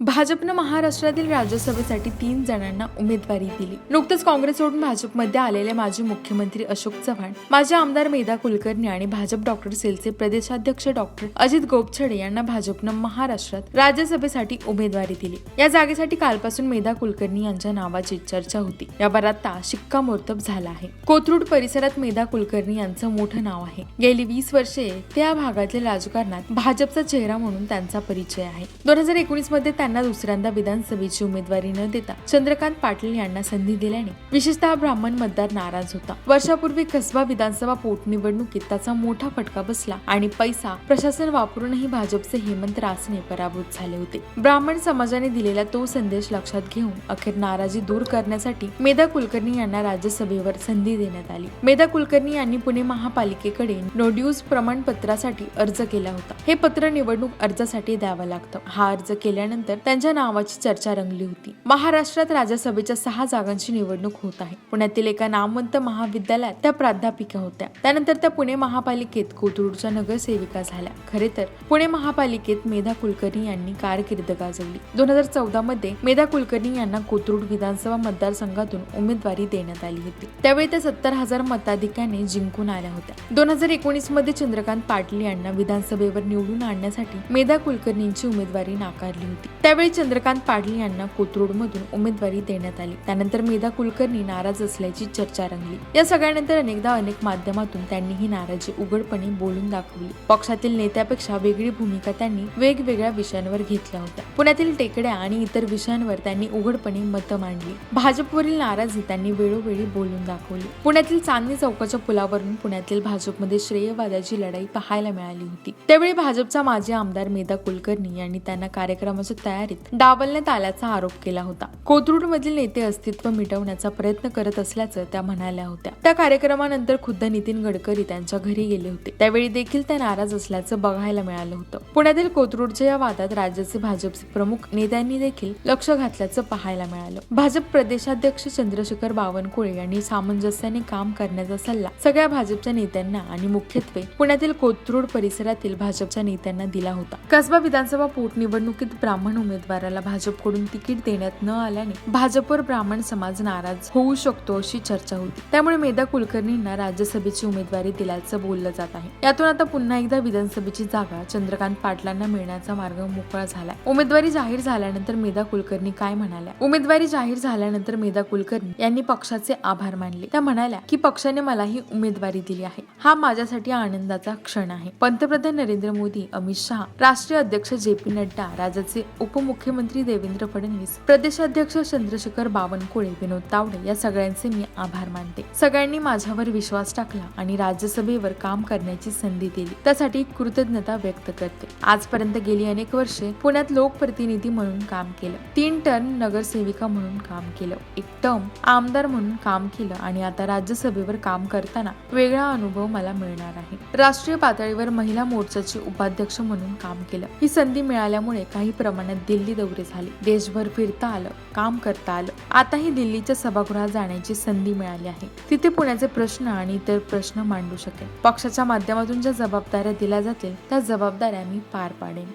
भाजपनं महाराष्ट्रातील राज्यसभेसाठी तीन जणांना उमेदवारी दिली. नुकतंच काँग्रेस सोडून भाजपमध्ये आलेले माजी मुख्यमंत्री अशोक चव्हाण माजी आमदार मेधा कुलकर्णी आणि भाजप डॉक्टर सेलचे प्रदेशाध्यक्ष डॉक्टर अजित गोपछडे यांना भाजपनं महाराष्ट्रात राज्यसभेसाठी उमेदवारी दिली. या जागेसाठी कालपासून मेधा कुलकर्णी यांच्या नावाची चर्चा होती. यावर आता शिक्कामोर्तब झाला आहे. कोथरूड परिसरात मेधा कुलकर्णी यांचं मोठं नाव आहे. गेली वीस वर्षे त्या भागातील राजकारणात भाजपचा चेहरा म्हणून त्यांचा परिचय आहे. दोन हजार एकोणीसमध्ये यांना दुसऱ्यांदा विधानसभेची उमेदवारी न देता चंद्रकांत पाटील यांना संधी दिल्याने विशेषतः ब्राह्मण मतदार नाराज होता. वर्षापूर्वी कसबा विधानसभा पोटनिवडणुकीत त्याचा मोठा फटका बसला आणि पैसा प्रशासन वापरूनही भाजपचे हेमंत रासने पराभूत झाले होते. ब्राह्मण समाजाने दिलेला तो संदेश लक्षात घेऊन अखेर नाराजी दूर करण्यासाठी मेधा कुलकर्णी यांना राज्यसभेवर संधी देण्यात आली. मेधा कुलकर्णी यांनी पुणे महापालिकेकडे नोड्यूज प्रमाणपत्रासाठी अर्ज केला होता. हे पत्र निवडणूक अर्जासाठी द्यावं लागतं. हा अर्ज केल्यानंतर त्यांच्या नावाची चर्चा रंगली होती. महाराष्ट्रात राज्यसभेच्या सहा जागांची निवडणूक होत आहे. पुण्यातील एका नामवंत महाविद्यालयात त्या प्राध्यापिका होत्या. त्यानंतर त्या पुणे महापालिकेत कोथरूडच्या नगरसेविका झाल्या. खरे तर पुणे महापालिकेत मेधा कुलकर्णी यांनी कारकीर्द गाजवली. दोन हजार चौदा मध्ये मेधा कुलकर्णी यांना कोथरूड विधानसभा मतदारसंघातून उमेदवारी देण्यात आली होती. त्यावेळी त्या सत्तर हजार मताधिक्याने जिंकून आल्या होत्या. दोन हजार एकोणीसमध्ये चंद्रकांत पाटील यांना विधानसभेवर निवडून आणण्यासाठी मेधा कुलकर्णींची उमेदवारी नाकारली होती. त्यावेळी चंद्रकांत पाटील यांना कोथरूडमधून उमेदवारी देण्यात आली. त्यानंतर मेधा कुलकर्णी नाराज असल्याची चर्चा रंगली. या सगळ्यानंतर अनेकदा अनेक माध्यमातून त्यांनी ही नाराजी उघडपणे बोलून दाखवली. पक्षातील नेत्यापेक्षा वेगळी भूमिका त्यांनी वेगवेगळ्या विषयांवर घेतल्या होत्या. पुण्यातील टेकड्या आणि इतर विषयांवर त्यांनी उघडपणे मतं मांडली. भाजपवरील नाराजी त्यांनी वेळोवेळी बोलून दाखवली. पुण्यातील चांदणी चौकाच्या पुलावरून पुण्यातील भाजपमध्ये श्रेयवादाची लढाई पाहायला मिळाली होती. त्यावेळी भाजपचा माजी आमदार मेधा कुलकर्णी यांनी त्यांना कार्यक्रमाचं तयार तयारीत डावलण्यात आल्याचा आरोप केला होता. कोथरूड मधील नेते अस्तित्व मिटवण्याचा प्रयत्न करत असल्याचं त्या म्हणाल्या होत्या. त्या कार्यक्रमानंतर खुद्द नितीन गडकरी त्यांच्या घरी गेले होते. त्यावेळी देखील त्या नाराज असल्याचं बघायला मिळालं होतं. पुण्यातील कोथरूडच्या या वादात राज्याचे भाजपचे प्रमुख नेत्यांनी देखील लक्ष घातल्याचं पाहायला मिळालं. भाजप प्रदेशाध्यक्ष चंद्रशेखर बावनकुळे यांनी सामंजस्याने काम करण्याचा सल्ला सगळ्या भाजपच्या नेत्यांना आणि मुख्यत्वे पुण्यातील कोथरूड परिसरातील भाजपच्या नेत्यांना दिला होता. कसबा विधानसभा पोटनिवडणुकीत ब्राह्मण उमेदवाराला भाजपकडून तिकीट देण्यात न आल्याने भाजपवर ब्राह्मण समाज नाराज होऊ शकतो अशी चर्चा होती. त्यामुळे मेधा कुलकर्णींना राज्यसभेची उमेदवारी दिल्याचं बोललं जात आहे. यातून आता पुन्हा एकदा विधानसभेची जागा चंद्रकांत पाटलांना मिळण्याचा मार्ग मोकळा झालाय. उमेदवारी जाहीर झाल्यानंतर मेधा कुलकर्णी काय म्हणाल्या? उमेदवारी जाहीर झाल्यानंतर मेधा कुलकर्णी यांनी पक्षाचे आभार मानले. त्या म्हणाल्या की पक्षाने मला ही उमेदवारी दिली आहे. हा माझ्यासाठी आनंदाचा क्षण आहे. पंतप्रधान नरेंद्र मोदी अमित शहा राष्ट्रीय अध्यक्ष जे पी नड्डा राज्याचे उपमुख्यमंत्री देवेंद्र फडणवीस प्रदेशाध्यक्ष चंद्रशेखर बावनकुळे विनोद तावडे या सगळ्यांचे मी आभार मानते. सगळ्यांनी माझ्यावर विश्वास टाकला आणि राज्यसभेवर काम करण्याची संधी दिली. त्यासाठी कृतज्ञता व्यक्त करते. आजपर्यंत गेली अनेक वर्षे पुण्यात लोकप्रतिनिधी म्हणून काम केलं. तीन टर्म नगरसेविका म्हणून काम केलं. एक टर्म आमदार म्हणून काम केलं आणि आता राज्यसभेवर काम करताना वेगळा अनुभव मला मिळणार आहे. राष्ट्रीय पातळीवर महिला मोर्चाचे उपाध्यक्ष म्हणून काम केलं. ही संधी मिळाल्यामुळे काही प्रमाणात दिल्ली दौरे झाले. देशभर फिरता आलं काम करता आलं. आताही दिल्लीच्या सभागृहात जाण्याची संधी मिळाली आहे. तिथे पुण्याचे प्रश्न आणि इतर प्रश्न मांडू शकेल. पक्षाच्या माध्यमातून ज्या जबाबदाऱ्या दिल्या जातील त्या जबाबदाऱ्या मी पार पाडेन.